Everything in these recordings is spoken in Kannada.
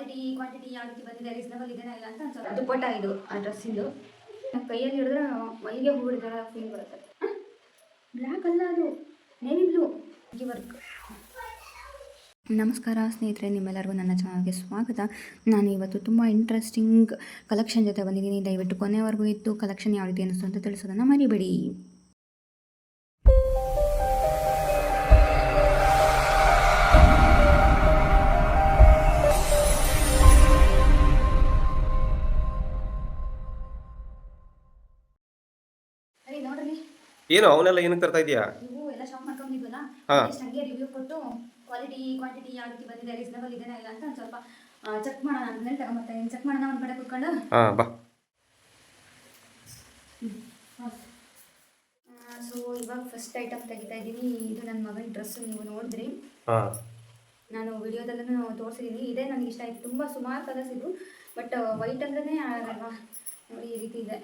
ಕ್ವಾಲಿಟಿ ಕ್ವಾಂಟಿಟಿ ಯಾವ ರೀತಿ ಬಂದಿದೆ ರೀಸನಬಲ್ ಇದೆನಾ ಇಲ್ಲ ಅಂತ ಅನ್ಸೋದು ದುಪ್ಪಟ್ಟ ಇದು, ಆ ಡ್ರೆಸ್ಸಿಂದು ನಮ್ಮ ಕೈಯಲ್ಲಿ ಹಿಡಿದ್ರೆ, ಮೈಗೆ ಹೂ ಹಿಡಿದಾರ ಫೀಲ್ ಬರುತ್ತೆ. ಬ್ಲ್ಯಾಕ್ ಅಲ್ಲ ಅದು. ನೇವಿ ಬ್ಲೂ ವರ್ಕ್ ನಮಸ್ಕಾರ ಸ್ನೇಹಿತರೆ, ನಿಮ್ಮೆಲ್ಲರಿಗೂ ನನ್ನ ಚಾನಲ್ಗೆ ಸ್ವಾಗತ. ನಾನು ಇವತ್ತು ತುಂಬ ಇಂಟ್ರೆಸ್ಟಿಂಗ್ ಕಲೆಕ್ಷನ್ ಜೊತೆ ಬಂದಿದ್ದೀನಿ. ದಯವಿಟ್ಟು ಕೊನೆವರೆಗೂ ಇತ್ತು ಕಲೆಕ್ಷನ್ ಯಾವ ರೀತಿ ಅನ್ನಿಸ್ತು ಅಂತ ತಿಳಿಸೋದನ್ನು ಮರಿಬೇಡಿ. ಏನು ಅವನ್ನೆಲ್ಲ ಏನಕ್ಕೆ ತರ್ತಾ ಇದೆಯಾ? ಹಾ. ರಿವ್ಯೂ ಕೊಟ್ಟು ಕ್ವಾಲಿಟಿ ಕ್ವಾಂಟಿಟಿ ಯಾವ ರೀತಿ ಬಂದಿದೆ ರೀಸನಬಲ್ ಇದೆನಾ ಇಲ್ಲ ಅಂತ ಸ್ವಲ್ಪ ಚೆಕ್ ಮಾಡೋಣ ಅಂದ್ಮೇಲೆ ಮತ್ತೆ ಚೆಕ್ ಮಾಡೋಣ ಒಂದು ಕಡೆ ಕುತ್ಕೊಂಡು. ಹಾಂ ಬಾ. ಸೊ ಇವಾಗ ಫಸ್ಟ್ ಐಟಮ್ ತೆಗಿತಾ ಇದ್ದೀನಿ ಇದು ನನ್ನ ಮಗನ ಡ್ರೆಸ್ ನೀವು ನೋಡಿದ್ರಿ. ನಾನು ವಿಡಿಯೋದಲ್ಲೂ ತೋರಿಸಿದ್ದೀನಿ ಇದೇ ನನಗೆ ಇಷ್ಟ ಆಯ್ತು ತುಂಬ ಸುಮಾರು ಕಲರ್ಸ್ ಇದು ಬಟ್ ವೈಟ್ ಅಂದ್ರೆ ಆಗಲ್ವಾ ನೋಡಿ ಈ ರೀತಿ ಇದೆ.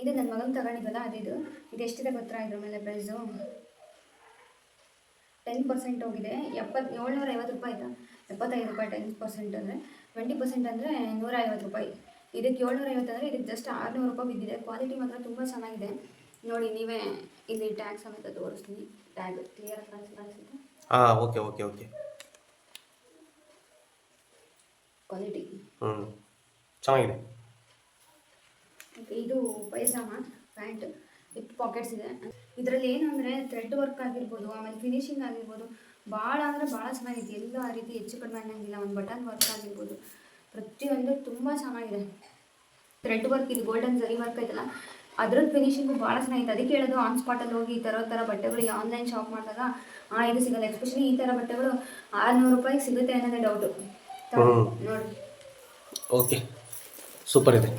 ಇದು ನನ್ನ ಮಗನ ತಗೊಂಡಿದ್ದಲ್ಲ ಅದಿದು. ಇದು ಎಷ್ಟಿದೆ ಗೊತ್ತಾ? ಇದ್ರ ಮೇಲೆ ಪ್ರೈಸು ಟೆನ್ ಪರ್ಸೆಂಟ್ ಹೋಗಿದೆ. ಎಪ್ಪತ್ತು ಏಳ್ನೂರ ಐವತ್ತು ರೂಪಾಯಿ ಆಯಿತಾ? ಎಪ್ಪತ್ತೈದು ರೂಪಾಯಿ ಟೆನ್ ಪರ್ಸೆಂಟ್ ಅಂದರೆ. ಟ್ವೆಂಟಿ ಪರ್ಸೆಂಟ್ ಅಂದರೆ ನೂರ ಐವತ್ತು ರೂಪಾಯಿ. ಇದಕ್ಕೆ ಏಳ್ನೂರ ಐವತ್ತು ಅಂದರೆ ಇದಕ್ಕೆ ಜಸ್ಟ್ ಆರುನೂರು ರೂಪಾಯಿ ಬಿದ್ದಿದೆ. ಕ್ವಾಲಿಟಿ ಮಾತ್ರ ತುಂಬ ಚೆನ್ನಾಗಿದೆ. ನೋಡಿ ನೀವೇ ಇಲ್ಲಿ ಟ್ಯಾಗ್ ಸಮೇತ ತೋರಿಸ್ತೀನಿ. ಟ್ಯಾಗ್ ಕ್ಲಿಯರ್ ಕಾಣಿಸುತ್ತೆ? ಹಾಂ ಓಕೆ ಓಕೆ ಓಕೆ ಕ್ವಾಲಿಟಿ ಹ್ಞೂ ಚೆನ್ನಾಗಿದೆ. ಇದು ಪೈಜಾಮ ಪ್ಯಾಂಟ್ ವಿತ್ ಪಾಕೆಟ್ಸ್ ಇದೆ. ಇದರಲ್ಲಿ ಏನು ಅಂದರೆ ಥ್ರೆಡ್ ವರ್ಕ್ ಆಗಿರ್ಬೋದು ಆಮೇಲೆ ಫಿನಿಶಿಂಗ್ ಆಗಿರ್ಬೋದು ಭಾಳ ಅಂದರೆ ಭಾಳ ಚೆನ್ನಾಗಿದೆ ಎಲ್ಲ ಆ ರೀತಿ ಹೆಚ್ಚು ಕಡಿಮೆ ಅನ್ನೋಂಗಿಲ್ಲ ಒಂದು ಬಟನ್ ವರ್ಕ್ ಆಗಿರ್ಬೋದು. ಪ್ರತಿಯೊಂದು ತುಂಬ ಚೆನ್ನಾಗಿದೆ. ಥ್ರೆಡ್ ವರ್ಕ್ ಇದು ಗೋಲ್ಡನ್ ಜರಿ ವರ್ಕ್ ಐತಲ್ಲ ಅದ್ರದ್ದು ಫಿನಿಶಿಂಗು ಭಾಳ ಚೆನ್ನಾಗಿತ್ತು. ಅದಕ್ಕೆ ಹೇಳೋದು ಆನ್ ಸ್ಪಾಟಲ್ಲಿ ಹೋಗಿ ಈ ಥರ ಥರ ಬಟ್ಟೆಗಳು ಆನ್ಲೈನ್ ಶಾಪ್ ಮಾಡಿದಾಗ ಆ ಇದು ಸಿಗಲ್ಲ. ಎಸ್ಪೆಷಲಿ ಈ ಥರ ಬಟ್ಟೆಗಳು ಆರುನೂರು ರೂಪಾಯಿಗೆ ಸಿಗುತ್ತೆ ಅನ್ನೋದೇ ಡೌಟು ನೋಡಿ ಓಕೆ ಸೂಪರ್ ಇದೆ.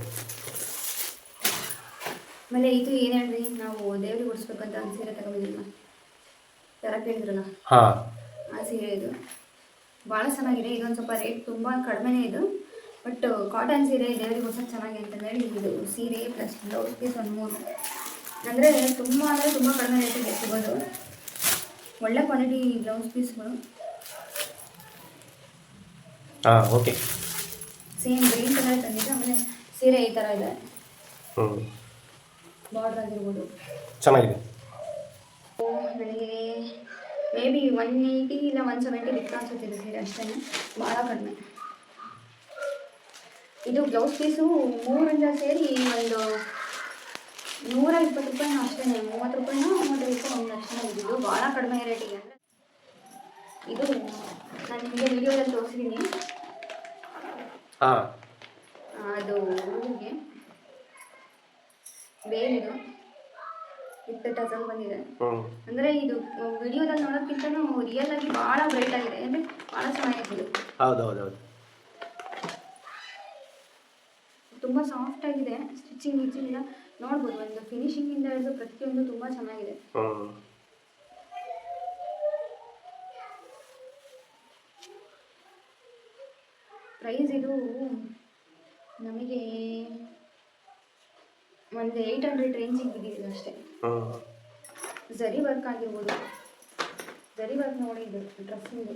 ಆಮೇಲೆ ಇದು ಏನು ಹೇಳ್ರಿ? ನಾವು ದೇವ್ರಿಗೆ ಉಡಿಸ್ಬೇಕಂತ ಒಂದು ಸೀರೆ ತಗೊಂಡಿದ್ರಲ್ಲ ಥರ ಕೇಳಿದ್ರಲ್ಲ ಹಾಂ. ಆ ಸೀರೆ ಇದು ಭಾಳ ಚೆನ್ನಾಗಿದೆ. ಇದೊಂದು ಸ್ವಲ್ಪ ರೇಟ್ ತುಂಬ ಕಡಿಮೆನೇ ಇದು. ಬಟ್ ಕಾಟನ್ ಸೀರೆ ದೇವ್ರಿಗೆ ಉಡ್ಸೋಕೆ ಚೆನ್ನಾಗಿ ಅಂತ ಹೇಳಿ ಇದು ಸೀರೆ ಪ್ಲಸ್ ಬ್ಲೌಸ್ ಪೀಸ್ ಒಂದು ಮೂರು. ಅಂದರೆ ತುಂಬ ಅಂದರೆ ತುಂಬ ಕಡಿಮೆ ರೇಟಿಗೆ ಸಿಗೋದು. ಒಳ್ಳೆ ಕ್ವಾಲಿಟಿ ಬ್ಲೌಸ್ ಪೀಸ್ಗಳು ಹಾಂ ಓಕೆ ಸೇಮ್ ಗ್ರೀನ್ ಕಲರ್ ತಂದಿದ್ದೆ. ಆಮೇಲೆ ಸೀರೆ ಈ ಥರ ಇದೆ. ಹ್ಞೂ ಬಾರ್ಡ್ರ್ ಆಗಿರ್ಬೋದು ಚೆನ್ನಾಗಿದೆ. ಓ, ನನಗೆ ಮೇ ಬಿ ಒನ್ ಏಯ್ಟಿ ಇಲ್ಲ ಒನ್ ಸೆವೆಂಟಿ ಬಿಟ್ಟು ಅನ್ಸುತ್ತಿದೆ ಸೀರೆ ಅಷ್ಟೇ ಭಾಳ ಕಡಿಮೆ. ಇದು ಬ್ಲೌಸ್ ಪೀಸು ಮೂರಿಂದ ಸೇರಿ ಒಂದು ನೂರ ಇಪ್ಪತ್ತು ರೂಪಾಯಿನೂ ಅಷ್ಟೇ ಮೂವತ್ತು ರೂಪಾಯಿನೋ ಮೂವತ್ತೈದು ರೂಪಾಯಿ ಒಂದು ಅಷ್ಟೇ ಇದ್ದಿದ್ದು ಭಾಳ ಕಡಿಮೆ ರೇಟಿಗೆ ಅಂದರೆ ಇದು ನಾನು ನಿಮಗೆ ವಿಡಿಯೋದಲ್ಲಿ ತೋರಿಸಿದ್ದೀನಿ ಅದು ಹುಡುಗಿಗೆ ಬೇಲಿದು ವಿತ್ ಟಸಲ್ ಬಂದಿದೆ. ಅಂದ್ರೆ ಇದು ವಿಡಿಯೋದಲ್ಲಿ ನೋಡೋಕ್ಕಿಂತನೂ ರಿಯಲ್ ಆಗಿ ಬಹಳ ಬ್ರೈಟ್ ಆಗಿದೆ. ಅಂದ್ರೆ ಭಾಳ ಚೆನ್ನಾಗಿದೆ. ಹೌದೌದೌದು. ಹೌದು ಹೌದು ಹೌದು ತುಂಬ ಸಾಫ್ಟ್ ಆಗಿದೆ. ಸ್ಟಿಚಿಂಗ್ ಗಿಚಿಂಗ್ ಎಲ್ಲ ನೋಡ್ಬೋದು. ಒಂದು ಫಿನಿಶಿಂಗಿಂದ ಹಿಡಿದು ಪ್ರತಿಯೊಂದು ತುಂಬಾ ಚೆನ್ನಾಗಿದೆ. ಪ್ರೈಸ್ ಇದು ನಮಗೆ ಒಂದು ಏಯ್ಟ್ ಹಂಡ್ರೆಡ್ ರೇಂಜಿಗೆ ಬಿದ್ದಿದೆ ಅಷ್ಟೇ. ಜರಿ ವರ್ಕ್ ಆಗಿರ್ಬೋದು. ಜರಿ ವರ್ಕ್ ನೋಡಿದ್ದು ಡ್ರೆಸ್ಸಿಂಗ್ ಡ್ರೆಸ್ಸಿಂದು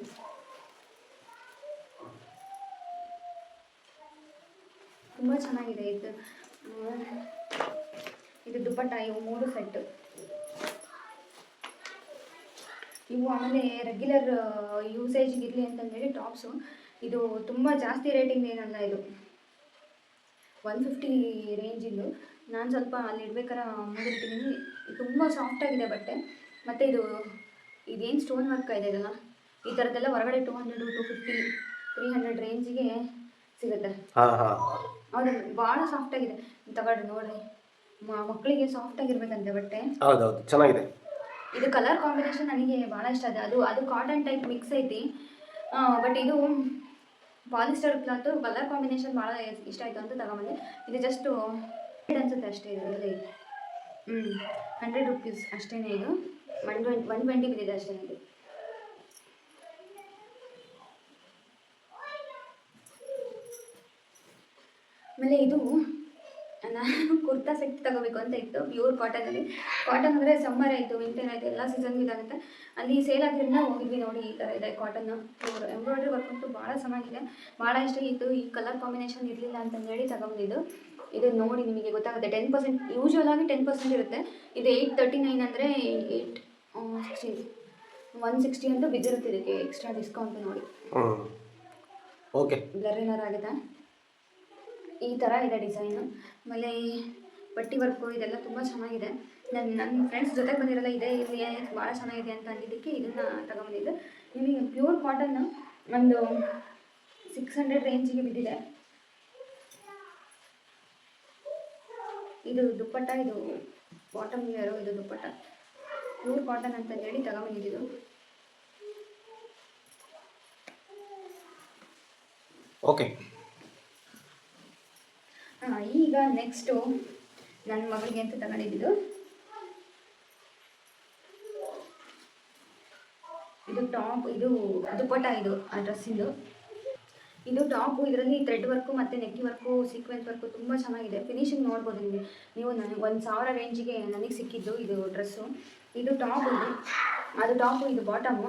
ತುಂಬ ಚೆನ್ನಾಗಿದೆ ಇದು. ಇದು ದುಪ್ಪಟ್ಟ ಇವು ಮೂರು ಸೆಟ್ ಇವು ಆಮೇಲೆ ರೆಗ್ಯುಲರ್ ಯೂಸೇಜ್ಗೆ ಇರಲಿ ಅಂತಂದೇಳಿ ಟಾಪ್ಸು ಇದು ತುಂಬ ಜಾಸ್ತಿ ರೇಟಿಂಗ್ ಏನಲ್ಲ ಇದು. ಒನ್ ಫಿಫ್ಟಿ ರೇಂಜಿಂದು ನಾನು ಸ್ವಲ್ಪ ಅಲ್ಲಿ ಇಡ್ಬೇಕಾರೆ ಮುಂದಿಟ್ಟಿದ್ದೀನಿ ತುಂಬ ಸಾಫ್ಟಾಗಿದೆ ಬಟ್ಟೆ. ಮತ್ತು ಇದು ಇದೇನು ಸ್ಟೋನ್ ವರ್ಕ್ ಇದೆ ಇದೆಲ್ಲ? ಈ ಥರದ್ದೆಲ್ಲ ಹೊರಗಡೆ two hundred two fifty three hundred ರೇಂಜಿಗೆ ಸಿಗುತ್ತೆ. ಹೌದು ಭಾಳ ಸಾಫ್ಟಾಗಿದೆ ತಗೊಳ್ರಿ ನೋಡ್ರಿ. ಮ- ಮಕ್ಕಳಿಗೆ ಸಾಫ್ಟಾಗಿರ್ಬೇಕಂತೆ ಬಟ್ಟೆ. ಹೌದು ಹೌದು ಚೆನ್ನಾಗಿದೆ. ಇದು ಕಲರ್ ಕಾಂಬಿನೇಷನ್ ನನಗೆ ಭಾಳ ಇಷ್ಟ ಇದೆ. ಅದು ಅದು ಕಾಟನ್ ಟೈಪ್ ಮಿಕ್ಸ್ ಐತಿ. ಬಟ್ ಇದು ಪಾಲಿಸ್ಟರ್ ಕ್ಲಾತು ಕಲರ್ ಕಾಂಬಿನೇಷನ್ ಭಾಳ ಇಷ್ಟ ಆಯಿತು ಅಂತ ತಗೊಂಬಂದೆ. ಇದು ಜಸ್ಟು ಅನ್ಸುತ್ತೆ ಅಷ್ಟೇ ಇದು ಅಂದರೆ ಹ್ಞೂ ಹಂಡ್ರೆಡ್ ರುಪೀಸ್ ಅಷ್ಟೇ ಇದು. ಒನ್ ಟ್ವೆಂಟ್ ಒನ್ ಟ್ವೆಂಟಿ ಬಿದ್ದಿದೆ ಅಷ್ಟೇ ಇದು ಆಮೇಲೆ ಇದು ನಾನು ಕುರ್ತಾ ಸೆಟ್ ತಗೋಬೇಕು ಅಂತ ಇತ್ತು ಪ್ಯೂರ್ ಕಾಟನಲ್ಲಿ ಕಾಟನ್ ಅಂದರೆ ಸಮ್ಮರ್ ಆಯಿತು ವಿಂಟರ್ ಆಯಿತು, ಎಲ್ಲ ಸೀಸನ್ಗೂ ಇದಾಗುತ್ತೆ. ಅಲ್ಲಿ ಸೇಲ್ ಆಗಿರೋದ್ರಿಂದ ಹೋಗಿದ್ವಿ ನೋಡಿ ಈ ಥರ ಇದೆ ಕಾಟನ್ ಪ್ಯೂರ್ ಎಂಬ್ರಾಯ್ಡ್ರಿ ವರ್ಕ್ ಅಂತೂ ಭಾಳ ಚೆನ್ನಾಗಿದೆ. ಭಾಳ ಇಷ್ಟ ಇತ್ತು ಈ ಕಲರ್ ಕಾಂಬಿನೇಷನ್ ಇರಲಿಲ್ಲ ಅಂತ ಹೇಳಿ ತಗೊಂಡಿದ್ದು. ಇದು ನೋಡಿ ನಿಮಗೆ ಗೊತ್ತಾಗುತ್ತೆ. ಟೆನ್ ಪರ್ಸೆಂಟ್ ಯೂಶ್ವಲ್ ಆಗಿ ಟೆನ್ ಪರ್ಸೆಂಟ್ ಇರುತ್ತೆ. ಇದು ಏಯ್ಟ್ ತರ್ಟಿ ನೈನ್ ಅಂದರೆ ಏಯ್ಟ್ ಸಿಕ್ಸ್ಟಿ ಒನ್ ಸಿಕ್ಸ್ಟಿ ಅಂತೂ ಬಿದ್ದಿರುತ್ತೆ ಇದಕ್ಕೆ ಎಕ್ಸ್ಟ್ರಾ ಡಿಸ್ಕೌಂಟ್ ನೋಡಿ. ಓಕೆ ಬ್ಲರ್ ಏನಾರು ಆಗಿದೆ ಈ ಥರ ಇದೆ ಡಿಸೈನು ಆಮೇಲೆ ಈ ಪಟ್ಟಿ ವರ್ಕು ಇದೆಲ್ಲ ತುಂಬ ಚೆನ್ನಾಗಿದೆ. ನನ್ನ ನನ್ನ ಫ್ರೆಂಡ್ಸ್ ಜೊತೆಗೆ ಬಂದಿರಲ್ಲ ಇದೆ ಇಲ್ಲಿ ಭಾಳ ಚೆನ್ನಾಗಿದೆ ಅಂತ ಅಂದಿದ್ದಕ್ಕೆ ಇದನ್ನು ತಗೊಂಬಂದಿದ್ದೆ ನಿಮಗೆ ಪ್ಯೂರ್ ಕಾಟನ್ ಒಂದು ಸಿಕ್ಸ್ ಹಂಡ್ರೆಡ್ ರೇಂಜಿಗೆ ಬಿದ್ದಿದೆ. ಇದು ದುಪ್ಪಟ್ಟ ಇದು ಬಾಟಮ್ ಲೇಯರು ಇದು ದುಪ್ಪಟ್ಟ. ಪ್ಯೂರ್ ಕಾಟನ್ ಅಂತ ಹೇಳಿ ತಗೊಂಬಂದಿದ್ದು. ಓಕೆ ಈಗ ನೆಕ್ಸ್ಟು ನನ್ನ ಮಗಳಿಗೆ ಅಂತ ತಗೊಂಡಿದ್ದು. ಇದು ಟಾಪ್ ಇದು ದುಪ್ಪಟ್ಟ ಇದು ಆ ಡ್ರೆಸ್ಸಿಂದು ಇದು ಟಾಪು ಇದರಲ್ಲಿ ಥ್ರೆಡ್ ವರ್ಕು ಮತ್ತು ನೆಕ್ಕಿ ವರ್ಕು ಸೀಕ್ವೆನ್ಸ್ ವರ್ಕು ತುಂಬ ಚೆನ್ನಾಗಿದೆ. ಫಿನಿಶಿಂಗ್ ನೋಡ್ಬೋದು ನಿಮಗೆ. ನೀವು ನನಗೆ ಒಂದು ಸಾವಿರ ರೇಂಜಿಗೆ ನನಗೆ ಸಿಕ್ಕಿದ್ದು ಇದು ಡ್ರೆಸ್ಸು ಇದು ಟಾಪ್ ಇದು ಅದು ಟಾಪು ಇದು ಬಾಟಮು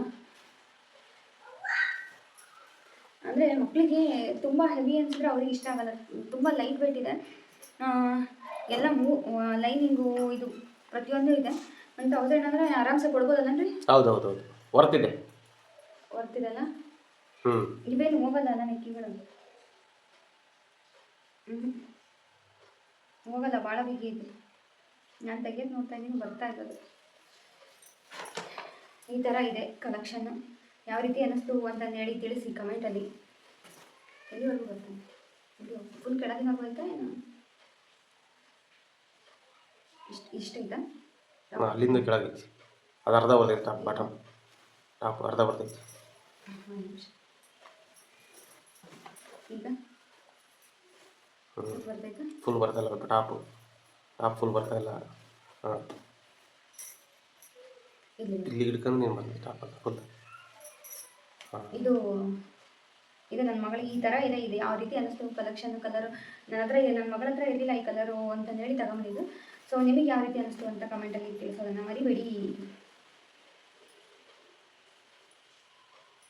ಅಂದರೆ ಮಕ್ಕಳಿಗೆ ತುಂಬ ಹೆವಿ ಅನಿಸಿದ್ರೆ ಅವ್ರಿಗೆ ಇಷ್ಟ ಆಗಲ್ಲ. ತುಂಬ ಲೈಟ್ ವೆಯ್ಟ್ ಇದೆ ಎಲ್ಲ ಮೂ ಲೈನಿಂಗು ಇದು ಪ್ರತಿಯೊಂದು ಇದೆ. ಒಂದು ತೌಸಂಡ್ ಅಂದರೆ ಆರಾಮ್ಸೆ ರೀ ಹೌದು ಹೌದು ಹೌದು ವರ್ತಿದೆ ವರ್ತಿದಲ್ಲ ಇವೇನು ಹೋಗಲ್ಲ ನನಗೆ ಹ್ಞೂ ಹೋಗಲ್ಲ ಭಾಳ ಬಿಗಿ ಇದೆ ನಾನು ತೆಗೆದು ನೋಡ್ತಾ ಇದ್ದೀನಿ ಬರ್ತಾ ಇರೋದು. ಈ ಥರ ಇದೆ ಕಲೆಕ್ಷನ್ ಯಾವ ರೀತಿ ಅನ್ನಿಸ್ತು ಅಂತ ಹೇಳಿ ತಿಳಿಸಿ ಕಮೆಂಟಲ್ಲಿ ಎಲ್ಲಿವರೆಗೂ ಬರ್ತಾನೆ ಇದು ಫುಲ್ ಕೆಳಗಿನ ಬರುತ್ತಾ ಏನು? ಇಷ್ಟು ಇಷ್ಟ ಇದ್ದ? ಹಾಂ ಅಲ್ಲಿಂದ ಕೆಳಗೈತಿ ಅದು ಅರ್ಧ ಬರ್ತೈತೆ ಟಾಪ್ ಬಾಟಮ್ ಟಾಪ್ ಅರ್ಧ ಬರ್ತೈತಿ ಈಗ? ಫುಲ್ ಬರ್ತಾ ಟಾಪು ಟಾಪ್ ಫುಲ್ ಹಾಂ. ಇಲ್ಲಿ ಇಲ್ಲಿ ಹಿಡ್ಕೊಂಡು ನೀನು ಟಾಪ್ ಅಂತ ಫುಲ್ ಇದು ಇದು ನನ್ನ ಮಗಳಿಗೆ ಈ ಥರ ಇದೆ ಇದು ಯಾವ ರೀತಿ ಅನ್ನಿಸ್ತು? ಕಲೆಕ್ಷನ್ ಕಲರ್ ನನ್ನ ಹತ್ರ ನನ್ನ ಮಗಳ ಹತ್ರ ಇರಲಿಲ್ಲ ಈ ಕಲರು ಅಂತಂದೇಳಿ ತಗೊಂಡಿದ್ದು. ಸೊ ನಿಮಗೆ ಯಾವ ರೀತಿ ಅನ್ನಿಸ್ತು ಅಂತ ಕಮೆಂಟಲ್ಲಿ ತಿಳಿಸೋದನ್ನು ಮರಿಬೇಡಿ.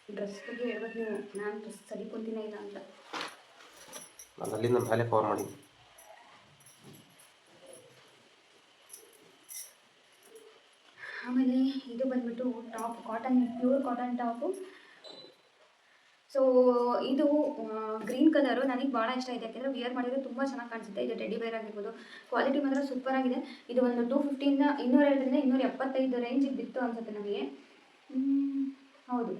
ಡ್ರೆಸ್ ಬಗ್ಗೆ ಹೇಳ್ಬೇಕು ನೀವು. ನಾನು ಡ್ರೆಸ್ ಸರಿಕೊಂತೀನ ಇಲ್ಲ ಅಂತ. ನಾನು ಅಲ್ಲಿಂದ ಮೇಲೆ ಕವರ್ ಮಾಡಿದ್ದೆ. ಆಮೇಲೆ ಇದು ಬಂದ್ಬಿಟ್ಟು top cotton pure cotton top so ಇದು ಗ್ರೀನ್ ಕಲರು ನನಗೆ ಭಾಳ ಇಷ್ಟ ಇದೆ. ಯಾಕೆಂದರೆ ವಿಯರ್ ಮಾಡಿದರೆ ತುಂಬ ಚೆನ್ನಾಗಿ ಕಾಣಿಸುತ್ತೆ. ಇದು ಟೆಡಿ ಬೇರ್ ಆಗಿರ್ಬೋದು ಕ್ವಾಲಿಟಿ ಮಾತ್ರ ಸೂಪರ್ ಆಗಿದೆ. ಇದು ಒಂದು ಟೂ ಫಿಫ್ಟಿಯಿಂದ ಇನ್ನೂರ ಎರಡರಿಂದ ಇನ್ನೂರ ಎಪ್ಪತ್ತೈದು ರೇಂಜಿಗೆ ಬಿತ್ತು ಅನಿಸುತ್ತೆ ನಮಗೆ. ಹೌದು.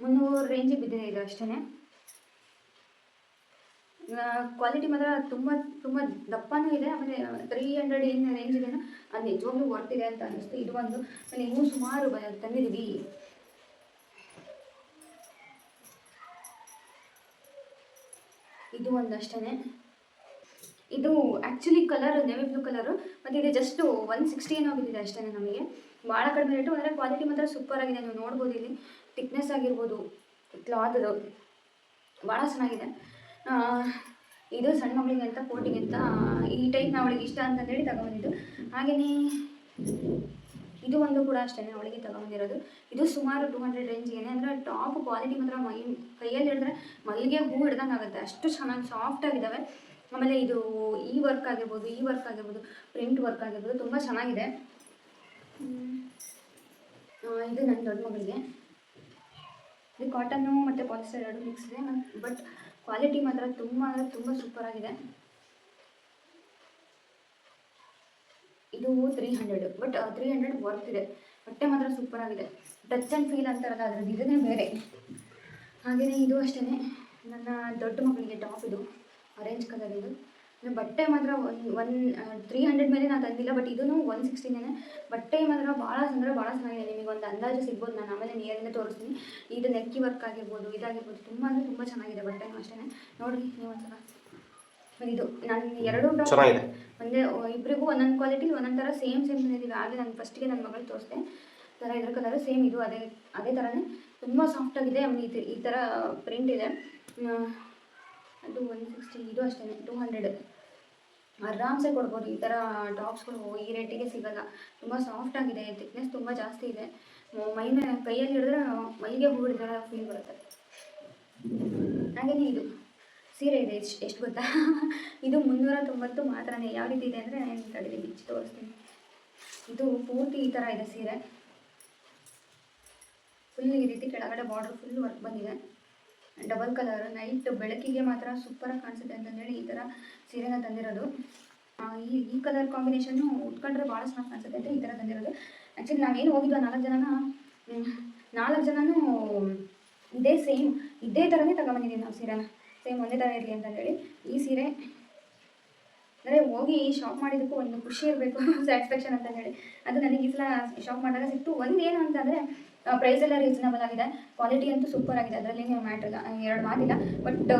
ಮುನ್ನೂರು ರೇಂಜಿಗೆ ಬಿದ್ದಿದೆ ಇದು ಅಷ್ಟೇ ಕ್ವಾಲಿಟಿ ಮಾತ್ರ ತುಂಬ ತುಂಬ ದಪ್ಪನೂ ಇದೆ. ಆಮೇಲೆ ತ್ರೀ ಹಂಡ್ರೆಡ್ ಏನು ರೇಂಜ್ ಇದೆ ಅದು ನಿಜವಾಗ್ಲೂ ವರ್ತಿದೆ ಅಂತ ಅನ್ನಿಸ್ತು. ಇದು ಒಂದು ನೀವು ಸುಮಾರು ತಂದಿದ್ದೀವಿ. ಇದು ಒಂದು ಅಷ್ಟೇ ಇದು actually colour navy blue colour ಮತ್ತು ಇದು ಜಸ್ಟ್ ಒನ್ ಸಿಕ್ಸ್ಟಿ ಏನೋ ಬಿದ್ದಿದೆ ಅಷ್ಟೇ ನಮಗೆ. ಭಾಳ ಕಡಿಮೆ ರೇಟು ಅಂದರೆ ಕ್ವಾಲಿಟಿ ಮಾತ್ರ ಸೂಪರ್ ಆಗಿದೆ. ನೀವು ನೋಡ್ಬೋದು ಇಲ್ಲಿ. ಥಿಕ್ನೆಸ್ ಆಗಿರ್ಬೋದು. ಕ್ಲಾತ್ ಭಾಳ ಚೆನ್ನಾಗಿದೆ. ಇದು ಸಣ್ಣ ಮಗಳಿಗೆ ಅಂತ ಕೋಟಿಗೆ ಅಂತ, ಈ ಟೈಪ್ ನಾವು ಅವಳಿಗೆ ಇಷ್ಟ ಅಂತಂದೇಳಿ ತಗೊಂಡಿದ್ದು ಹಾಗೆಯೇ ಇದು ಒಂದು ಕೂಡ ಅಷ್ಟೇ ಅವಳಿಗೆ ತಗೊಂಡಿರೋದು ಇದು ಸುಮಾರು ಟೂ ಹಂಡ್ರೆಡ್ ರೇಂಜ್ಗೆ ಅಂದರೆ ಟಾಪ್ ಕ್ವಾಲಿಟಿ ಮಾತ್ರ ಮೈ, ಕೈಯಲ್ಲಿ ಹಿಡಿದ್ರೆ ಮಲ್ಲಿಗೆ ಹೂ ಹಿಡ್ದಂಗೆ ಆಗುತ್ತೆ. ಅಷ್ಟು ಚೆನ್ನಾಗಿ ಸಾಫ್ಟ್ ಆಗಿದ್ದಾವೆ. ಆಮೇಲೆ ಇದು ಈ ವರ್ಕ್ ಆಗಿರ್ಬೋದು, ಈ ವರ್ಕ್ ಆಗಿರ್ಬೋದು ಪ್ರಿಂಟ್ ವರ್ಕ್ ಆಗಿರ್ಬೋದು, ತುಂಬ ಚೆನ್ನಾಗಿದೆ. ಇದು ನನ್ನ ದೊಡ್ಡ ಮಗಳಿಗೆ. ಇದು ಕಾಟನ್ನು ಮತ್ತು ಪಾಲಿಸ್ಟರ್ ಎರಡು ಮಿಕ್ಸ್ ಇದೆ ಬಟ್ ಕ್ವಾಲಿಟಿ ಮಾತ್ರ ತುಂಬ ಅಂದರೆ ತುಂಬ ಸೂಪರ್ ಆಗಿದೆ. ಇದು three hundred but three hundred worth ಇದೆ. ಬಟ್ಟೆ ಮಾತ್ರ ಸೂಪರ್ ಆಗಿದೆ. ಟಚ್ ಆ್ಯಂಡ್ ಫೀಲ್ ಅಂತಾರಲ್ಲ ಅದ್ರದ್ದು ಇದನ್ನೇ ಬೇರೆ. ಹಾಗೆಯೇ ಇದು ಅಷ್ಟೇ ನನ್ನ ದೊಡ್ಡ ಮಕ್ಕಳಿಗೆ ಟಾಪ್ ಇದು. ಆರೆಂಜ್ ಕಲರ್ ಇದು. ಬಟ್ಟೆ ಮಾತ್ರ ಒನ್ ಒನ್ ತ್ರೀ ಹಂಡ್ರೆಡ್ ಮೇಲೆ ನಾನು ತಂದಿಲ್ಲ ಬಟ್ ಇದೂ ಒನ್ ಸಿಕ್ಸ್ಟಿನೇ ಬಟ್ಟೆ ಮಾತ್ರ ಭಾಳ ಅಂದರೆ ಭಾಳ ಚೆನ್ನಾಗಿದೆ ನಿಮಗೆ ಒಂದು ಅಂದಾಜು ಸಿಗ್ಬೋದು ನಾನು ಆಮೇಲೆ ನಿಯರಿಂದ ತೋರಿಸ್ತೀನಿ. ಇದು ನೆಕ್ಕಿ ವರ್ಕ್ ಆಗಿರ್ಬೋದು ಇದಾಗಿರ್ಬೋದು ತುಂಬ ಅಂದರೆ ತುಂಬ ಚೆನ್ನಾಗಿದೆ ಬಟ್ಟೆನೂ ಅಷ್ಟೇ ನೋಡಿರಿ ನೀವು ಒಂದ್ಸಲ. ಇದು ನಾನು ಎರಡು ಚೆನ್ನಾಗಿದೆ. ಒಂದೇ ಇಬ್ಬರಿಗೂ ಒಂದೊಂದು ಕ್ವಾಲಿಟಿ ಒಂದೊಂದು ಥರ ಸೇಮ್ ಸೇಮ್ ತಂದಿದ್ದೀವಿ ಆಗಲೇ ನಾನು ಫಸ್ಟಿಗೆ ನನ್ನ ಮಗಳು ತೋರಿಸಿದೆ. ಥರ ಇದ್ರ ಕಲರ್ ಸೇಮ್ ಇದು ಅದೇ ಅದೇ ಥರನೇ ತುಂಬ ಸಾಫ್ಟ್ ಆಗಿದೆ ಆಮೇಲೆ ಈ ಥರ ಪ್ರಿಂಟ್ ಇದೆ. ಅದು ಒನ್ ಸಿಕ್ಸ್ಟಿ ಇದು ಅಷ್ಟೇ ಟೂ ಹಂಡ್ರೆಡ್ ಆರಾಮ್ಸೆ ಕೊಡ್ಬೋದು, ಈ ಥರ ಟಾಪ್ಸ್ಗಳು ಈ ರೇಟಿಗೆ ಸಿಗಲ್ಲ. ತುಂಬ ಸಾಫ್ಟ್ ಆಗಿದೆ ಥಿಕ್ನೆಸ್ ತುಂಬ ಜಾಸ್ತಿ ಇದೆ. ಮೈನ, ಕೈಯಲ್ಲಿ ಹಿಡಿದ್ರೆ ಮೈಗೆ ಹೂ ಹಿಡಿದ ಫೀಲ್ ಬರುತ್ತೆ. ಹಾಗೆಯೇ ಇದು. ಸೀರೆ ಇದೆ, ಎಷ್ಟು ಎಷ್ಟು ಗೊತ್ತಾ? ಇದು ಮುನ್ನೂರ ತೊಂಬತ್ತು ಮಾತ್ರನೇ. ಯಾವ ರೀತಿ ಇದೆ ಅಂದರೆ ನಾನು ಕಡೆಗೆ ಬಿಚ್ಚಿ ತೋರಿಸ್ತೀನಿ. ಇದು ಪೂರ್ತಿ ಈ ಥರ ಇದೆ ಸೀರೆ. ಫುಲ್ ಈ ರೀತಿ ಕೆಳಗಡೆ ಬಾರ್ಡರ್ ಫುಲ್ ವರ್ಕ್ ಬಂದಿದೆ. ಡಬಲ್ ಕಲರ್, ನೈಟ್ ಬೆಳಕಿಗೆ ಮಾತ್ರ ಸೂಪರಾಗಿ ಕಾಣಿಸುತ್ತೆ ಅಂತಂದೇಳಿ ಈ ಥರ ಸೀರೆನ ತಂದಿರೋದು. ಈ ಈ ಕಲರ್ ಕಾಂಬಿನೇಷನ್ನು ಉಟ್ಕೊಂಡ್ರೆ ಭಾಳ ಚೆನ್ನಾಗಿ ಕಾಣಿಸುತ್ತೆ ಅಂತ ಈ ಥರ ತಂದಿರೋದು. ಆ್ಯಕ್ಚುಲಿ ನಾವೇನು ಹೋಗಿದ್ವಿ ನಾಲ್ಕು ಜನನ ನಾಲ್ಕು ಜನನೂ ಇದೇ ಸೇಮ್ ಇದೇ ಥರನೇ ತಗೊಂಬಂದಿದ್ದೀವಿ ನಾವು ಸೀರೆನ. ಸೇಮ್ ಒಂದೇ ಥರ ಇರಲಿ ಅಂತಂದೇಳಿ ಈ ಸೀರೆ, ಅಂದರೆ ಹೋಗಿ ಶಾಪ್ ಮಾಡಿದ್ದಕ್ಕೂ ಒಂದು ಖುಷಿ ಇರಬೇಕು ಸ್ಯಾಟಿಸ್ಫ್ಯಾಕ್ಷನ್ ಅಂತ ಹೇಳಿ ಅದು ನನಗೆ ಈ ಸಲ ಶಾಪ್ ಮಾಡಿದಾಗ ಸಿಕ್ತು. ಒಂದೇನು ಅಂತಂದರೆ ಪ್ರೈಸ್ ಎಲ್ಲ ರೀಸನಬಲ್ ಆಗಿದೆ. ಕ್ವಾಲಿಟಿ ಅಂತೂ ಸೂಪರ್ ಆಗಿದೆ. ಅದರಲ್ಲಿ ಮ್ಯಾಟ್ರ್ ಇಲ್ಲ. ಎರಡು ಮಾತಿಲ್ಲ. ಬಟ್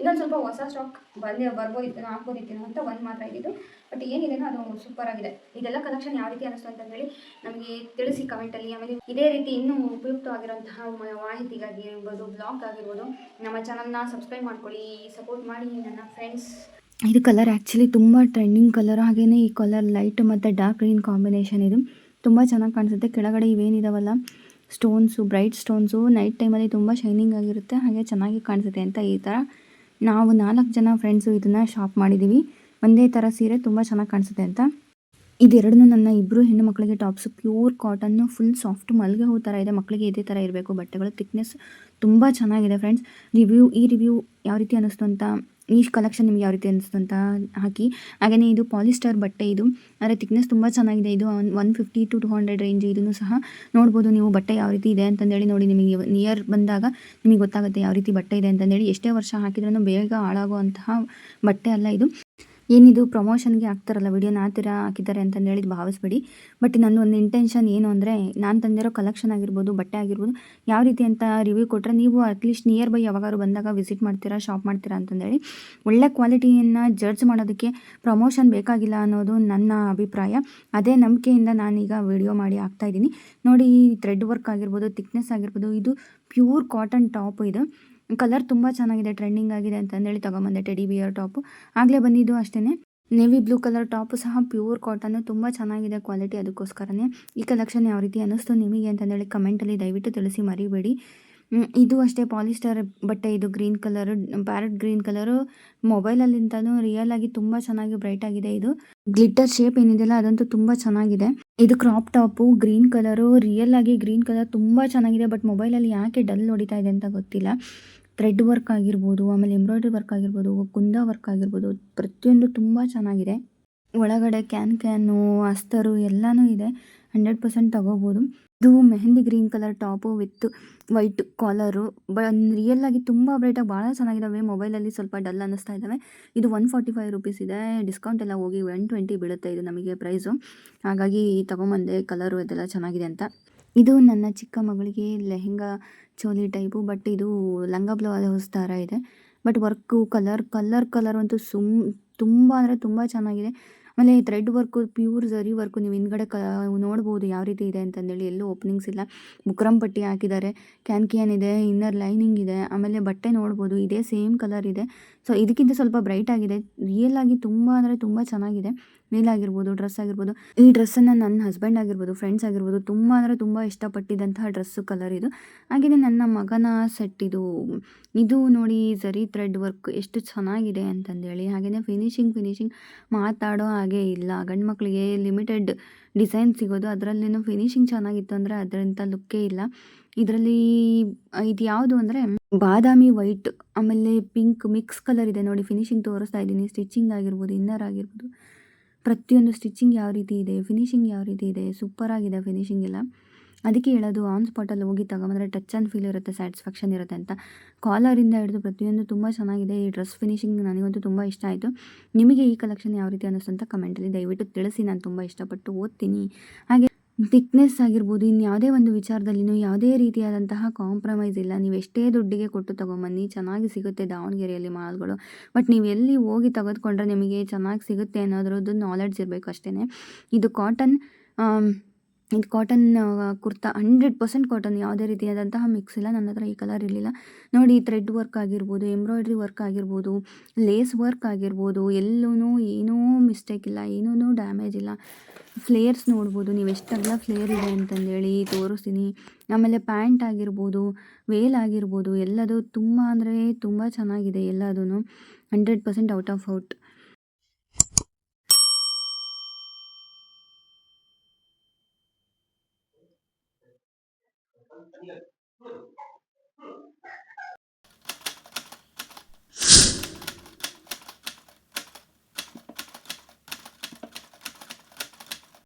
ಇನ್ನೊಂದು ಸ್ವಲ್ಪ ಹೊಸ ಸ್ಟಾಕ್ ಬಂದು ಬರ್ಬೋದಿತ್ತು, ಹಾಕ್ಬೋದಿತ್ತು ಅಂತ ಒಂದು ಮಾತ್ರ ಇದ್ದಿದ್ದು ಬಟ್ ಏನಿದೆನೋ ಅದು ಸೂಪರ್ ಆಗಿದೆ. ಇದೆಲ್ಲ ಕಲೆಕ್ಷನ್ ಯಾವ ರೀತಿ ಅನಿಸ್ತು ಅಂತ ಹೇಳಿ ನಮಗೆ ತಿಳಿಸಿ ಕಮೆಂಟಲ್ಲಿ ಆಮೇಲೆ ಇದೇ ರೀತಿ ಇನ್ನೂ ಉಪಯುಕ್ತವಾಗಿರುವಂತಹ ಮಾಹಿತಿಗಾಗಿ ಮಾಹಿತಿಗಾಗಿರ್ಬೋದು ಬ್ಲಾಗ್ ಆಗಿರ್ಬೋದು, ನಮ್ಮ ಚಾನಲ್ನ ಸಬ್ಸ್ಕ್ರೈಬ್ ಮಾಡ್ಕೊಳ್ಳಿ. ಸಪೋರ್ಟ್ ಮಾಡಿ ನನ್ನ ಫ್ರೆಂಡ್ಸ್ ಇದು ಕಲರ್ ಆ್ಯಕ್ಚುಲಿ ತುಂಬ ಟ್ರೆಂಡಿಂಗ್ ಕಲರ್ ಹಾಗೆಯೇ ಈ ಕಲರ್ ಲೈಟ್ ಮತ್ತು ಡಾರ್ಕ್ ಗ್ರೀನ್ ಕಾಂಬಿನೇಷನ್ ಇದು ತುಂಬ ಚೆನ್ನಾಗಿ ಕಾಣಿಸುತ್ತೆ. ಕೆಳಗಡೆ ಇವೇನಿದಾವಲ್ಲ ಸ್ಟೋನ್ಸು ಬ್ರೈಟ್ ಸ್ಟೋನ್ಸು ನೈಟ್ ಟೈಮಲ್ಲಿ ತುಂಬ ಶೈನಿಂಗ್ ಆಗಿರುತ್ತೆ, ಹಾಗೆ ಚೆನ್ನಾಗಿ ಕಾಣಿಸುತ್ತೆ ಅಂತ ಈ ಥರ ನಾವು ನಾಲ್ಕು ಜನ ಫ್ರೆಂಡ್ಸು ಇದನ್ನು ಶಾಪ್ ಮಾಡಿದ್ದೀವಿ ಒಂದೇ ಥರ ಸೀರೆ ತುಂಬ ಚೆನ್ನಾಗಿ ಕಾಣಿಸುತ್ತೆ ಅಂತ. ಇದೆರಡನ್ನೂ ನನ್ನ ಇಬ್ಬರು ಹೆಣ್ಣು ಮಕ್ಕಳಿಗೆ tops, pure cotton full soft ಮಲ್ಗೆ ಹೂ ಥರ ಇದೆ. ಮಕ್ಕಳಿಗೆ ಇದೇ ಥರ ಇರಬೇಕು. ಬಟ್ಟೆಗಳು ತಿಕ್ನೆಸ್ ತುಂಬ ಚೆನ್ನಾಗಿದೆ ಫ್ರೆಂಡ್ಸ್. ರಿವ್ಯೂ, ಈ ರಿವ್ಯೂ ಯಾವ ರೀತಿ ಅನ್ನಿಸ್ತು ಅಂತ, ಈ ಕಲೆಕ್ಷನ್ ನಿಮ್ಗೆ ಯಾವ ರೀತಿ ಅನ್ನಿಸ್ತು ಅಂತ ಹಾಕಿ. ಹಾಗೆಯೇ ಇದು ಪಾಲಿಸ್ಟರ್ ಬಟ್ಟೆ ಇದು. ಆದರೆ ತಿಕ್ನೆಸ್ ತುಂಬ ಚೆನ್ನಾಗಿದೆ. ಇದು one one fifty two two hundred range ಇದನ್ನು ಸಹ ನೋಡ್ಬೋದು ನೀವು ಬಟ್ಟೆ ಯಾವ ರೀತಿ ಇದೆ ಅಂತಂದೇಳಿ ನೋಡಿ ನಿಮಗೆ ನಿಯರ್ ಬಂದಾಗ ನಿಮಗೆ ಗೊತ್ತಾಗುತ್ತೆ ಯಾವ ರೀತಿ ಬಟ್ಟೆ ಇದೆ ಅಂತಂದೇಳಿ. ಎಷ್ಟೇ ವರ್ಷ ಹಾಕಿದ್ರೂ ಬೇಗ ಹಾಳಾಗುವಂತಹ ಬಟ್ಟೆ ಅಲ್ಲ ಇದು. ಏನಿದು ಪ್ರಮೋಷನ್ಗೆ ಹಾಕ್ತಾರಲ್ಲ ವಿಡಿಯೋನ ಆ ಥರ ಹಾಕಿದ್ದಾರೆ ಅಂತಂದೇಳಿ ಭಾವಿಸ್ಬೇಡಿ. ಬಟ್ ನನ್ನ ಒಂದು ಇಂಟೆನ್ಷನ್ ಏನು ಅಂದರೆ, ನಾನು ತಂದಿರೋ ಕಲೆಕ್ಷನ್ ಆಗಿರ್ಬೋದು, ಬಟ್ಟೆ ಆಗಿರ್ಬೋದು, ಯಾವ ರೀತಿ ಅಂತ ರಿವ್ಯೂ ಕೊಟ್ಟರೆ ನೀವು ಅಟ್ಲೀಸ್ಟ್ ನಿಯರ್ ಬೈ ಯಾವಾಗಾದ್ರು ಬಂದಾಗ ವಿಸಿಟ್ ಮಾಡ್ತೀರಾ ಶಾಪ್ ಮಾಡ್ತೀರಾ ಅಂತಂದೇಳಿ ಒಳ್ಳೆ ಕ್ವಾಲಿಟಿಯನ್ನು ಜಡ್ಜ್ ಮಾಡೋದಕ್ಕೆ ಪ್ರಮೋಷನ್ ಬೇಕಾಗಿಲ್ಲ ಅನ್ನೋದು ನನ್ನ ಅಭಿಪ್ರಾಯ. ಅದೇ ನಂಬಿಕೆಯಿಂದ ನಾನೀಗ ವಿಡಿಯೋ ಮಾಡಿ ಹಾಕ್ತಾಯಿದ್ದೀನಿ ನೋಡಿ ಥ್ರೆಡ್ ವರ್ಕ್ ಆಗಿರ್ಬೋದು ತಿಕ್ನೆಸ್ ಆಗಿರ್ಬೋದು, ಇದು ಪ್ಯೂರ್ ಕಾಟನ್ ಟಾಪ್ ಇದು. ಕಲರ್ ತುಂಬ ಚೆನ್ನಾಗಿದೆ, ಟ್ರೆಂಡಿಂಗ್ ಆಗಿದೆ ಅಂತಂದೇಳಿ ತೊಗೊಂಬಂದೆ ಟೆಡಿ ಬಿಯರ್ ಟಾಪು ಆಗಲೇ ಬಂದಿದ್ದು ಅಷ್ಟೇ ನೇವಿ ಬ್ಲೂ ಕಲರ್ ಟಾಪು ಸಹ ಪ್ಯೂರ್ ಕಾಟನ್ನು ತುಂಬ ಚೆನ್ನಾಗಿದೆ ಕ್ವಾಲಿಟಿ ಅದಕ್ಕೋಸ್ಕರನೇ. ಈ ಕಲೆಕ್ಷನ್ ಯಾವ ರೀತಿ ಅನ್ನಿಸ್ತು ನಿಮಗೆ ಅಂತಂದೇಳಿ ಕಮೆಂಟಲ್ಲಿ ದಯವಿಟ್ಟು ತಿಳಿಸಿ ಮರಿಬೇಡಿ. ಇದು ಅಷ್ಟೇ ಪಾಲಿಸ್ಟರ್ ಬಟ್ಟೆ, ಇದು green colour parrot green colour ಮೊಬೈಲಲ್ಲಿಂತನೂ real ಆಗಿ ತುಂಬ ಚೆನ್ನಾಗಿ ಬ್ರೈಟ್ ಆಗಿದೆ ಇದು. ಗ್ಲಿಟರ್ ಶೇಪ್ ಏನಿದೆಯಲ್ಲ ಅದಂತೂ ತುಂಬ ಚೆನ್ನಾಗಿದೆ. ಇದು crop top green colour real ಆಗಿ ಗ್ರೀನ್ ಕಲರ್ ತುಂಬ ಚೆನ್ನಾಗಿದೆ ಬಟ್ ಮೊಬೈಲಲ್ಲಿ ಯಾಕೆ ಡಲ್ ಹೊಡಿತಾ ಇದೆ ಅಂತ ಗೊತ್ತಿಲ್ಲ. ಥ್ರೆಡ್ ವರ್ಕ್ ಆಗಿರ್ಬೋದು, ಆಮೇಲೆ ಎಂಬ್ರಾಯ್ಡ್ರಿ ವರ್ಕ್ ಆಗಿರ್ಬೋದು, ಕುಂದ ವರ್ಕ್ ಆಗಿರ್ಬೋದು, ಪ್ರತಿಯೊಂದು ತುಂಬ ಚೆನ್ನಾಗಿದೆ. ಒಳಗಡೆ ಕ್ಯಾನ್ ಕ್ಯಾನು, ಅಸ್ತರು ಎಲ್ಲನೂ ಇದೆ. ಹಂಡ್ರೆಡ್ ಪರ್ಸೆಂಟ್ ತಗೋಬೋದು. ಇದು mehndi green colour top with white collar. ಬ ರಿಯಲ್ ಆಗಿ ತುಂಬ ಬ್ರೈಟಾಗಿ ಭಾಳ ಚೆನ್ನಾಗಿದ್ದಾವೆ ಮೊಬೈಲಲ್ಲಿ ಸ್ವಲ್ಪ ಡಲ್ ಅನ್ನಿಸ್ತಾ ಇದ್ದಾವೆ ಇದು ಒನ್ ಫಾರ್ಟಿ ಫೈವ್ ರುಪೀಸ್ ಇದೆ. ಡಿಸ್ಕೌಂಟ್ ಎಲ್ಲ ಹೋಗಿ ಒನ್ ಟ್ವೆಂಟಿ ಬೀಳುತ್ತೆ ಇದು ನಮಗೆ ಪ್ರೈಸು ಹಾಗಾಗಿ ತೊಗೊಂಬಂದೆ. ಕಲರು ಇದೆಲ್ಲ ಚೆನ್ನಾಗಿದೆ ಅಂತ. ಇದು ನನ್ನ ಚಿಕ್ಕ ಮಗಳಿಗೆ ಲೆಹೆಂಗಾ ಚೋಲಿ ಟೈಪು, ಬಟ್ ಇದು ಲಂಗ ಬ್ಲೌಸ್ ಥರ ಇದೆ. But work colour colour colour ಅಂತೂ ಸುಮ್ ತುಂಬ ಅಂದರೆ ತುಂಬ ಚೆನ್ನಾಗಿದೆ. ಆಮೇಲೆ thread work, pure zari work ನೀವು ಹಿಂದ್ಗಡೆ ಕ, ನೋಡ್ಬೋದು ಯಾವ ರೀತಿ ಇದೆ ಅಂತಂದೇಳಿ ಎಲ್ಲೂ ಓಪನಿಂಗ್ಸ್ ಇಲ್ಲ. ಮುಕ್ರಮ್ ಪಟ್ಟಿ ಹಾಕಿದ್ದಾರೆ ಕ್ಯಾನ್ ಕ್ಯಾನ್ ಇದೆ, ಇನ್ನರ್ ಲೈನಿಂಗ್ ಇದೆ, ಆಮೇಲೆ ಬಟ್ಟೆ ನೋಡ್ಬೋದು, ಇದೇ ಸೇಮ್ ಕಲರ್ ಇದೆ. ಸೊ ಇದಕ್ಕಿಂತ ಸ್ವಲ್ಪ ಬ್ರೈಟ್ ಆಗಿದೆ. ರಿಯಲ್ ಆಗಿ ತುಂಬ ಅಂದರೆ ತುಂಬ ಚೆನ್ನಾಗಿದೆ. ಮೇಲಾಗಿರ್ಬೋದು ಡ್ರೆಸ್ ಆಗಿರ್ಬೋದು. ಈ ಡ್ರೆಸ್ಸನ್ನು ನನ್ನ ಹಸ್ಬೆಂಡ್ ಆಗಿರ್ಬೋದು ಫ್ರೆಂಡ್ಸ್ ಆಗಿರ್ಬೋದು, ತುಂಬ ಅಂದರೆ ತುಂಬ ಇಷ್ಟಪಟ್ಟಿದ್ದಂತಹ ಡ್ರೆಸ್ಸು ಕಲರ್ ಇದು. ಹಾಗೆಯೇ ನನ್ನ ಮಗನ ಸೆಟ್ ಇದು ಇದು ನೋಡಿ ಸರಿ ಥ್ರೆಡ್ ವರ್ಕ್ ಎಷ್ಟು ಚೆನ್ನಾಗಿದೆ ಅಂತಂದೇಳಿ ಹಾಗೆಯೇ ಫಿನಿಶಿಂಗ್ ಫಿನಿಶಿಂಗ್ ಮಾತಾಡೋ ಹಾಗೆ ಇಲ್ಲ. ಗಂಡು ಮಕ್ಕಳಿಗೆ ಲಿಮಿಟೆಡ್ ಡಿಸೈನ್ ಸಿಗೋದು, ಅದರಲ್ಲೇನು ಫಿನಿಶಿಂಗ್ ಚೆನ್ನಾಗಿತ್ತು ಅಂದರೆ ಅದರಂಥ ಲುಕ್ಕೇ ಇಲ್ಲ. ಇದರಲ್ಲಿ ಇದು ಯಾವುದು ಅಂದರೆ, ಬಾದಾಮಿ ವೈಟ್ ಆಮೇಲೆ ಪಿಂಕ್ ಮಿಕ್ಸ್ ಕಲರ್ ಇದೆ ನೋಡಿ ಫಿನಿಶಿಂಗ್ ತೋರಿಸ್ತಾ ಇದ್ದೀನಿ ಸ್ಟಿಚಿಂಗ್ ಆಗಿರ್ಬೋದು ಇನ್ನರ್ ಆಗಿರ್ಬೋದು. ಪ್ರತಿಯೊಂದು ಸ್ಟಿಚಿಂಗ್ ಯಾವ ರೀತಿ ಇದೆ ಫಿನಿಶಿಂಗ್ ಯಾವ ರೀತಿ ಇದೆ ಸೂಪರ್ ಆಗಿದೆ ಫಿನಿಶಿಂಗ್ ಎಲ್ಲ. ಅದಕ್ಕೆ ಹೇಳೋದು ಆನ್ ಸ್ಪಾಟಲ್ಲಿ ಹೋಗಿ ತಗೊಂಬಂದ್ರೆ ಟಚ್ ಆ್ಯಂಡ್ ಫೀಲ್ ಇರುತ್ತೆ ಸ್ಯಾಟಿಸ್ಫ್ಯಾಕ್ಷನ್ ಇರುತ್ತೆ ಅಂತ. ಕಾಲರಿಂದ ಹಿಡಿದು ಪ್ರತಿಯೊಂದು ತುಂಬ ಚೆನ್ನಾಗಿದೆ, ಈ ಡ್ರೆಸ್ ಫಿನಿಶಿಂಗ್ ನನಗಂತೂ ತುಂಬ ಇಷ್ಟ ಆಯಿತು. ನಿಮಗೆ ಈ ಕಲೆಕ್ಷನ್ ಯಾವ ರೀತಿ ಅನ್ನಿಸ್ತು ಅಂತ ಕಮೆಂಟಲ್ಲಿ ದಯವಿಟ್ಟು ತಿಳಿಸಿ, ನಾನು ತುಂಬ ಇಷ್ಟಪಟ್ಟು ಓದ್ತೀನಿ. ಹಾಗೆ ಥಿಕ್ನೆಸ್ ಆಗಿರ್ಬೋದು ಇನ್ನು ಯಾವುದೇ ಒಂದು ವಿಚಾರದಲ್ಲಿನೂ ಯಾವುದೇ ರೀತಿಯಾದಂತಹ ಕಾಂಪ್ರಮೈಸ್ ಇಲ್ಲ. ನೀವು ಎಷ್ಟೇ ದುಡ್ಡಿಗೆ ಕೊಟ್ಟು ತೊಗೊಂಬನ್ನಿ, ಚೆನ್ನಾಗಿ ಸಿಗುತ್ತೆ ದಾವಣಗೆರೆಯಲ್ಲಿ ಮಾಲ್ಗಳು. ಬಟ್ ನೀವು ಎಲ್ಲಿ ಹೋಗಿ ತೆಗೆದುಕೊಂಡ್ರೆ ನಿಮಗೆ ಚೆನ್ನಾಗಿ ಸಿಗುತ್ತೆ ಅನ್ನೋದ್ರದ್ದು ನಾಲೆಡ್ಜ್ ಇರಬೇಕು ಅಷ್ಟೇ ಇದು ಕಾಟನ್ ಇದು cotton kurta hundred percent cotton ಯಾವುದೇ ರೀತಿಯಾದಂತಹ ಮಿಕ್ಸ್ ಇಲ್ಲ. ನನ್ನ ಹತ್ರ ಈ ಕಲರ್ ಇರಲಿಲ್ಲ. ನೋಡಿ ಥ್ರೆಡ್ ವರ್ಕ್ ಆಗಿರ್ಬೋದು ಎಂಬ್ರಾಯ್ಡ್ರಿ ವರ್ಕ್ ಆಗಿರ್ಬೋದು ಲೇಸ್ ವರ್ಕ್ ಆಗಿರ್ಬೋದು ಎಲ್ಲೂ ಏನೂ ಮಿಸ್ಟೇಕ್ ಇಲ್ಲ ಏನೂ ಡ್ಯಾಮೇಜ್ ಇಲ್ಲ. ಫ್ಲೇರ್ಸ್ ನೋಡ್ಬೋದು, ನೀವು ಎಷ್ಟು ಫ್ಲೇಯರ್ ಇದೆ ಅಂತಂದೇಳಿ ತೋರಿಸ್ತೀನಿ. ಆಮೇಲೆ ಪ್ಯಾಂಟ್ ಆಗಿರ್ಬೋದು ವೇಲ್ ಆಗಿರ್ಬೋದು, ಎಲ್ಲದು ತುಂಬ ಅಂದರೆ ತುಂಬ ಚೆನ್ನಾಗಿದೆ ಎಲ್ಲದೂ hundred percent out of out